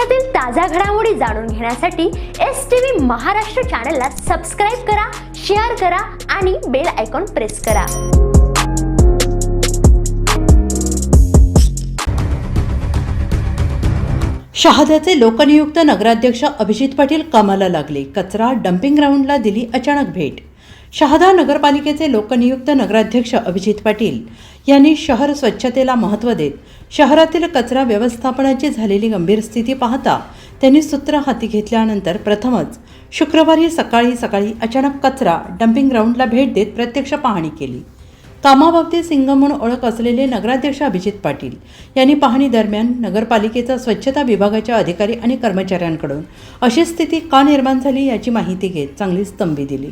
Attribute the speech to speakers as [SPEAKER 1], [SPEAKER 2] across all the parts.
[SPEAKER 1] देशातील ताज्या घडामोडी जाणून घेण्यासाठी एस टी व्ही महाराष्ट्र चॅनलला सबस्क्राईब करा शेअर करा आणि बेल आयकॉन प्रेस करा.
[SPEAKER 2] शहाद्याचे लोकनियुक्त नगराध्यक्ष अभिजित पाटील कामाला लागले. कचरा डम्पिंग ग्राउंडला दिली अचानक भेट. शहादा नगरपालिकेचे लोकनियुक्त नगराध्यक्ष अभिजित पाटील यांनी शहर स्वच्छतेला महत्त्व देत शहरातील कचरा व्यवस्थापनाची झालेली गंभीर स्थिती पाहता त्यांनी सूत्र हाती घेतल्यानंतर प्रथमच शुक्रवारी सकाळी सकाळी अचानक कचरा डम्पिंग ग्राउंडला भेट देत प्रत्यक्ष पाहणी केली. कामाबाबतीत सिंग म्हणून ओळख असलेले नगराध्यक्ष अभिजित पाटील यांनी पाहणी दरम्यान नगरपालिकेचा स्वच्छता विभागाच्या अधिकारी आणि कर्मचाऱ्यांकडून अशी स्थिती का निर्माण झाली याची माहिती घेत चांगली स्तंभी दिली.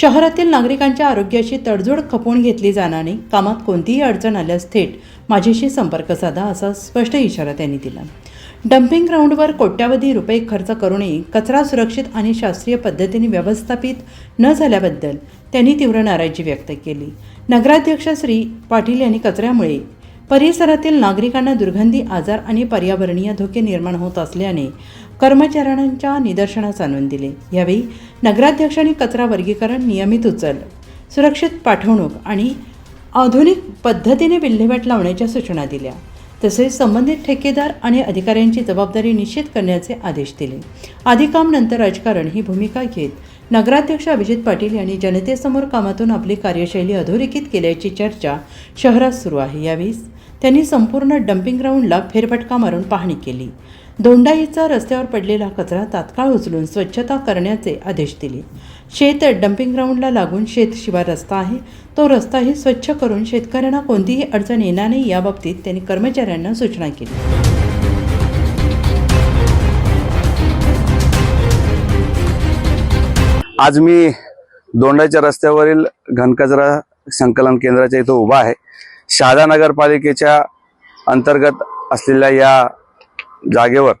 [SPEAKER 2] शहरातील नागरिकांच्या आरोग्याशी तडजोड खपवून घेतली जाणार नाही कामात कोणतीही अडचण आल्यास थेट माझ्याशी संपर्क साधा असा स्पष्ट इशारा त्यांनी दिला. डम्पिंग ग्राउंडवर कोट्यावधी रुपये खर्च करूनही कचरा सुरक्षित आणि शास्त्रीय पद्धतीने व्यवस्थापित न झाल्याबद्दल त्यांनी तीव्र नाराजी व्यक्त केली. नगराध्यक्ष श्री पाटील यांनी कचऱ्यामुळे परिसरातील नागरिकांना दुर्गंधी आजार आणि पर्यावरणीय धोके निर्माण होत असल्याने कर्मचाऱ्यांच्या निदर्शनास आणून दिले. यावेळी नगराध्यक्षांनी कचरा वर्गीकरण नियमित उचल सुरक्षित पाठवणूक आणि आधुनिक पद्धतीने विल्हेवाट लावण्याच्या सूचना दिल्या. तसेच संबंधित ठेकेदार आणि अधिकाऱ्यांची जबाबदारी निश्चित करण्याचे आदेश दिले. आधी काम नंतर राजकारण ही भूमिका घेत नगराध्यक्ष अभिजित पाटील यांनी जनतेसमोर कामातून आपली कार्यशैली अधोरेखित केल्याची चर्चा शहरात सुरू आहे. यावेळी त्यांनी संपूर्ण डम्पिंग ग्राउंडला फेरफटका मारून पाहणी केली. दोंडाईचा रस्त्यावर पडलेला कचरा तात्काळ उचलून स्वच्छता करण्याचे आदेश दिले. शेत डम्पिंग ग्राउंडला लागून शेत शिवाय रस्ता आहे. तो रस्ताही स्वच्छ करून शेतकऱ्यांना कोणतीही अडचण येणार नाही याबाबतीत त्यांनी कर्मचाऱ्यांना सूचना केली.
[SPEAKER 3] आज मी दोंडाच्या रस्त्यावरील घनकचरा संकलन केंद्राच्या इथं उभा आहे. शहादा नगरपालिकेच्या अंतर्गत असलेल्या या जागेवर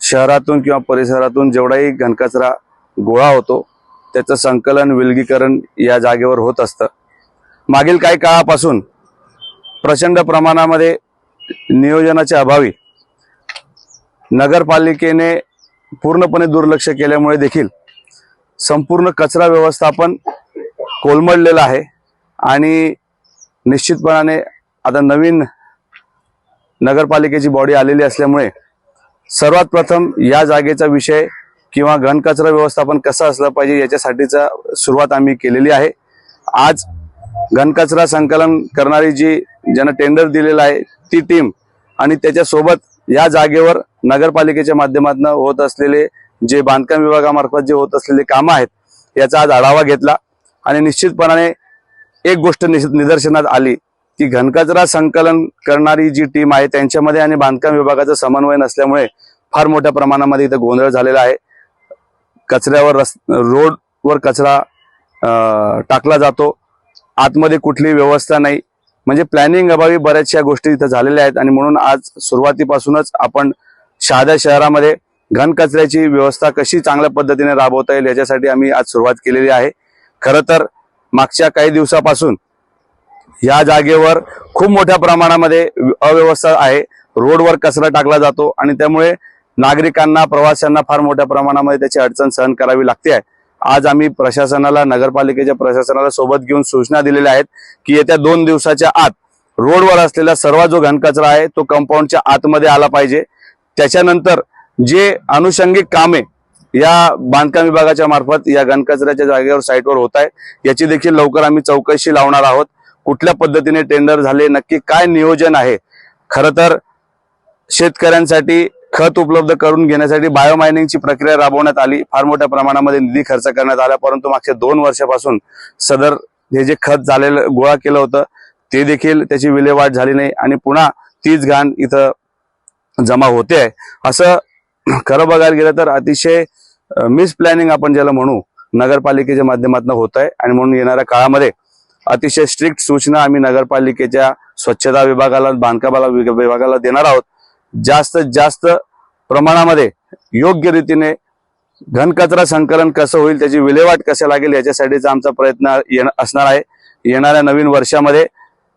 [SPEAKER 3] शहरातून किंवा परिसरातून जेवढाही घनकचरा गोळा होतो त्याचं संकलन विलगीकरण या जागेवर होत असतं. मागील काही काळापासून प्रचंड प्रमाणामध्ये नियोजनाच्या अभावी नगरपालिकेने पूर्णपणे दुर्लक्ष केल्यामुळे देखील संपूर्ण कचरा व्यवस्थापन कोलमडलेलं आहे आणि निश्चितपणाने आता नवीन नगरपालिकेची बॉडी आलेली असल्यामुळे सर्वात प्रथम या जागेचा विषय किंवा घनकचरा व्यवस्थापन कसं असलं पाहिजे याच्यासाठीचा सुरुवात आम्ही केलेली आहे. आज घनकचरा संकलन करणारी जी ज्यांना टेंडर दिलेलं आहे ती टीम आणि त्याच्यासोबत या जागेवर नगरपालिकेच्या माध्यमातून होत असलेले जे बांधकाम विभागामार्फत जे होत असलेले कामं आहेत याचा आज आढावा घेतला आणि निश्चितपणाने एक गोष्ट निश्चित निदर्शनात आली. की घनकचरा संकलन करणारी जी टीम आहे त्यांच्यामध्ये आणि बांधकाम विभागाचा समन्वय नसल्यामुळे फार मोठ्या प्रमाणामध्ये इथं गोंधळ झालेला आहे. कचऱ्यावर रस् रोडवर कचरा टाकला जातो. आतमध्ये कुठली व्यवस्था नाही. म्हणजे प्लॅनिंग अभावी बऱ्याचशा गोष्टी इथं झालेल्या आहेत आणि म्हणून आज सुरुवातीपासूनच आपण शहाद्या शहरामध्ये घनकचऱ्याची व्यवस्था कशी चांगल्या पद्धतीने राबवता येईल याच्यासाठी आम्ही आज सुरुवात केलेली आहे. खरं तर मागच्या काही दिवसापासून या जागेवर खूप मोठ्या प्रमाणामध्ये अव्यवस्था आहे. रोडवर कचरा टाकला जातो आणि त्यामुळे नागरिकांना प्रवाशांना फार मोठ्या प्रमाणामध्ये त्याची अडचण सहन करावी लागते आहे. आज आम्ही प्रशासनाला नगरपालिकेच्या प्रशासनाला सोबत घेऊन सूचना दिलेल्या आहेत की येत्या दोन दिवसाच्या आत रोडवर असलेला सर्व जो घनकचरा आहे तो कंपाऊंडच्या आतमध्ये आला पाहिजे. त्याच्यानंतर जे अनुषंगिक कामे या बांधकाम विभागाच्या मार्फत या घनकचऱ्याच्या जागेवर साईटवर होत आहे याची देखील लवकर आम्ही चौकशी लावणार आहोत. कुठल्या पद्धतीने टेंडर झाले नक्की काय नियोजन आहे? खरं तर शेतकऱ्यांसाठी खत उपलब्ध करून घेण्यासाठी बायोमायनिंगची प्रक्रिया राबवण्यात आली. फार मोठ्या प्रमाणामध्ये निधी खर्च करण्यात आला परंतु मागच्या दोन वर्षापासून सदर हे जे खत झालेलं गोळा केलं होतं ते देखील त्याची विल्हेवाट झाली नाही आणि पुन्हा तीच घाण इथं जमा होते आहे. असं खरं बघायला गेलं तर अतिशय मिस प्लॅनिंग आपण ज्याला म्हणू नगरपालिकेच्या माध्यमातून होत आहे आणि म्हणून येणाऱ्या काळामध्ये अतिशय स्ट्रिक्ट सूचना आम्ही नगरपालिकेच्या स्वच्छता विभागाला बांधकामाला विभागाला देणार आहोत. जास्तीत जास्त प्रमाणामध्ये योग्य रीतीने घनकचरा संकलन कसं होईल त्याची विल्हेवाट कसं लागेल याच्यासाठीचा आमचा प्रयत्न असणार आहे. येणाऱ्या नवीन वर्षामध्ये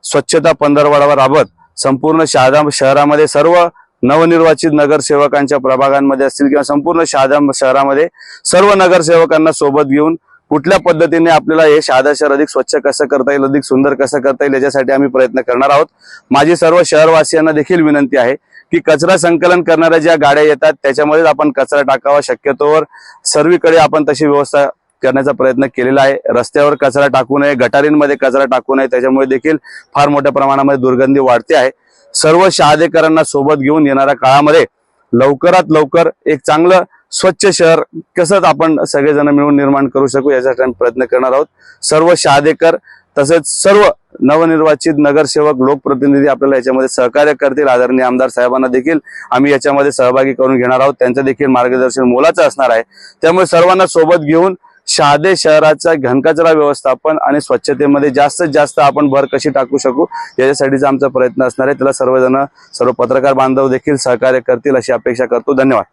[SPEAKER 3] स्वच्छता पंधरवडावर राबत संपूर्ण शहादा शहरामध्ये सर्व नवनिर्वाचित नगरसेवकांच्या प्रभागांमध्ये असतील किंवा संपूर्ण शहादा शहरामध्ये सर्व नगरसेवकांना सोबत घेऊन कुठल्या पद्धतीने आपल्याला हे शहादा शहर अधिक स्वच्छ कसं करता येईल अधिक सुंदर कसं करता येईल याच्यासाठी आम्ही प्रयत्न करणार आहोत. माझी सर्व शहरवासियांना देखील विनंती आहे की कचरा संकलन करणाऱ्या ज्या गाड्या येतात त्याच्यामध्येच आपण कचरा टाकावा शक्यतोवर. सर्वीकडे आपण तशी व्यवस्था करण्याचा प्रयत्न केलेला आहे. रस्त्यावर कचरा टाकू नये गटारींमध्ये कचरा टाकू नये त्याच्यामुळे देखील फार मोठ्या प्रमाणामध्ये दुर्गंधी वाढते आहे. सर्व शहादेकरांना सोबत घेऊन येणाऱ्या काळामध्ये लवकरात लवकर एक चांगलं स्वच्छ शहर कसंच आपण सगळेजण मिळून निर्माण करू शकू यासाठी आम्ही प्रयत्न करणार आहोत. सर्व शहादेकर तसेच सर्व नवनिर्वाचित नगरसेवक लोकप्रतिनिधी आपल्याला याच्यामध्ये सहकार्य करतील. आदरणीय आमदार साहेबांना देखील आम्ही याच्यामध्ये सहभागी करून घेणार आहोत. त्यांचं देखील मार्गदर्शन मोलाचं असणार आहे. त्यामुळे सर्वांना सोबत घेऊन शहादे शहराचा घनकचरा व्यवस्थापन आणि स्वच्छतेमध्ये जास्तीत जास्त आपण भर कशी टाकू शकू याच्यासाठीचा आमचा प्रयत्न असणार आहे. त्याला सर्वजण सर्व पत्रकार बांधव देखील सहकार्य करतील अशी अपेक्षा करतो. धन्यवाद.